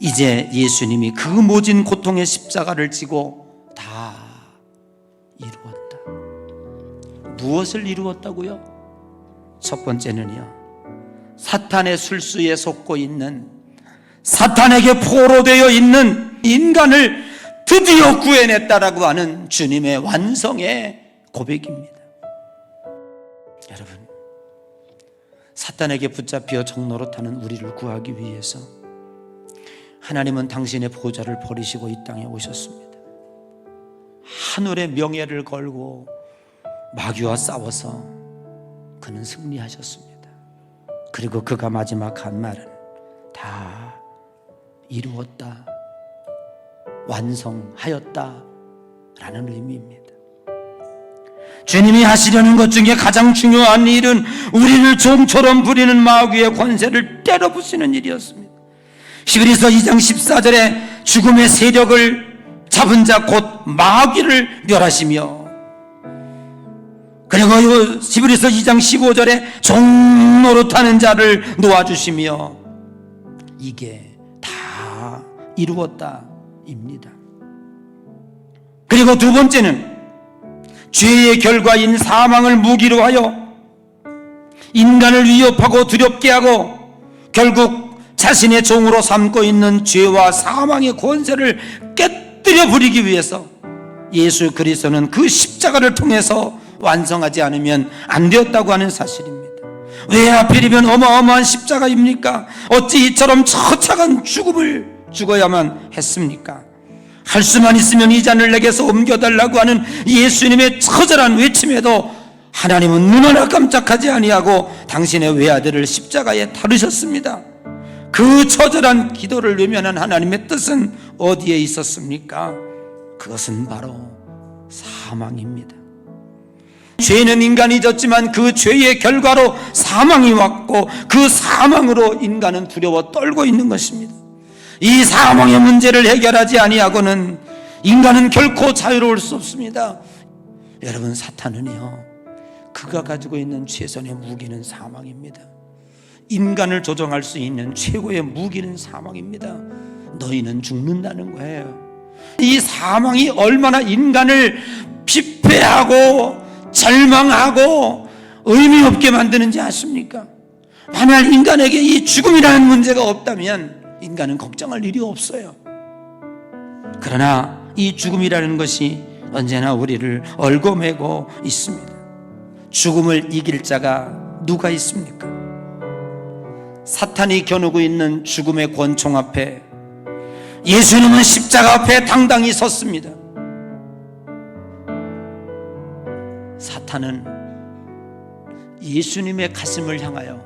이제 예수님이 그 모진 고통의 십자가를 지고 다 이루었다. 무엇을 이루었다고요? 첫 번째는요. 사탄의 술수에 속고 있는 사탄에게 포로되어 있는 인간을 드디어 구해냈다라고 하는 주님의 완성의 고백입니다. 여러분, 사탄에게 붙잡혀 타는 우리를 구하기 위해서 하나님은 당신의 보좌를 버리시고 이 땅에 오셨습니다. 하늘의 명예를 걸고 마귀와 싸워서 그는 승리하셨습니다. 그리고 그가 마지막 한 말은 다 이루었다. 완성하였다. 라는 의미입니다. 주님이 하시려는 것 중에 가장 중요한 일은 우리를 좀처럼 부리는 마귀의 권세를 때려 부시는 일이었습니다. 히브리서 2장 14절에 죽음의 세력을 잡은 자 곧 마귀를 멸하시며 그리고 히브리서 2장 15절에 종로로 타는 자를 놓아주시며 이게 다 이루었다입니다. 그리고 두 번째는 죄의 결과인 사망을 무기로 하여 인간을 위협하고 두렵게 하고 결국 자신의 종으로 삼고 있는 죄와 사망의 권세를 깨뜨려 부리기 위해서 예수 그리스도는 그 십자가를 통해서 완성하지 않으면 안 되었다고 하는 사실입니다. 왜 하필이면 어마어마한 십자가입니까? 어찌 이처럼 처참한 죽음을 죽어야만 했습니까? 할 수만 있으면 이 잔을 내게서 옮겨달라고 하는 예수님의 처절한 외침에도 하나님은 눈 하나 깜짝하지 아니하고 당신의 외아들을 십자가에 다루셨습니다. 그 처절한 기도를 외면한 하나님의 뜻은 어디에 있었습니까? 그것은 바로 사망입니다. 죄는 인간이 졌지만 그 죄의 결과로 사망이 왔고 그 사망으로 인간은 두려워 떨고 있는 것입니다. 이 사망의 문제를 해결하지 아니하고는 인간은 결코 자유로울 수 없습니다. 여러분 사탄은요. 그가 가지고 있는 최선의 무기는 사망입니다. 인간을 조정할 수 있는 최고의 무기는 사망입니다. 너희는 죽는다는 거예요. 이 사망이 얼마나 인간을 피폐하고 절망하고 의미 없게 만드는지 아십니까? 만약 인간에게 이 죽음이라는 문제가 없다면 인간은 걱정할 일이 없어요. 그러나 이 죽음이라는 것이 언제나 우리를 얽어매고 있습니다. 죽음을 이길 자가 누가 있습니까? 사탄이 겨누고 있는 죽음의 권총 앞에 예수님은 십자가 앞에 당당히 섰습니다. 사탄은 예수님의 가슴을 향하여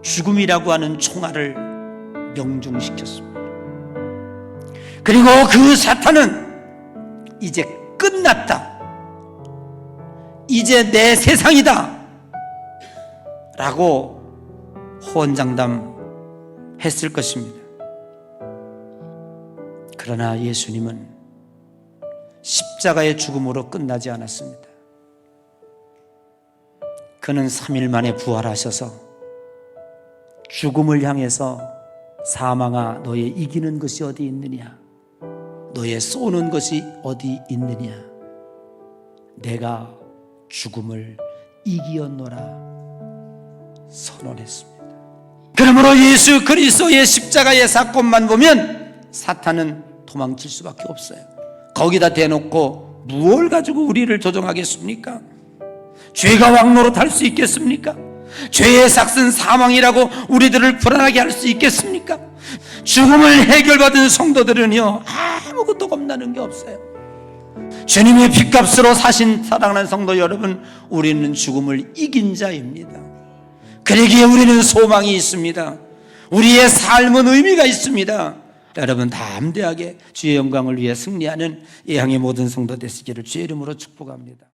죽음이라고 하는 총알을 명중시켰습니다. 그리고 그 사탄은 이제 끝났다. 이제 내 세상이다. 라고 호언장담 했을 것입니다. 그러나 예수님은 십자가의 죽음으로 끝나지 않았습니다. 그는 3일 만에 부활하셔서 죽음을 향해서 사망아 너의 이기는 것이 어디 있느냐 너의 쏘는 것이 어디 있느냐 내가 죽음을 이기었노라 선언했습니다. 그러므로 예수 그리스도의 십자가의 사건만 보면 사탄은 도망칠 수밖에 없어요. 거기다 대놓고 무엇을 가지고 우리를 조종하겠습니까? 죄가 왕노로 탈 수 있겠습니까? 죄의 삭슨 사망이라고 우리들을 불안하게 할 수 있겠습니까? 죽음을 해결받은 성도들은요 아무것도 겁나는 게 없어요. 주님의 핏값으로 사신 사랑하는 성도 여러분, 우리는 죽음을 이긴 자입니다. 그러기에 우리는 소망이 있습니다. 우리의 삶은 의미가 있습니다. 여러분 담대하게 주의 영광을 위해 승리하는 예향의 모든 성도 되시기를 주의 이름으로 축복합니다.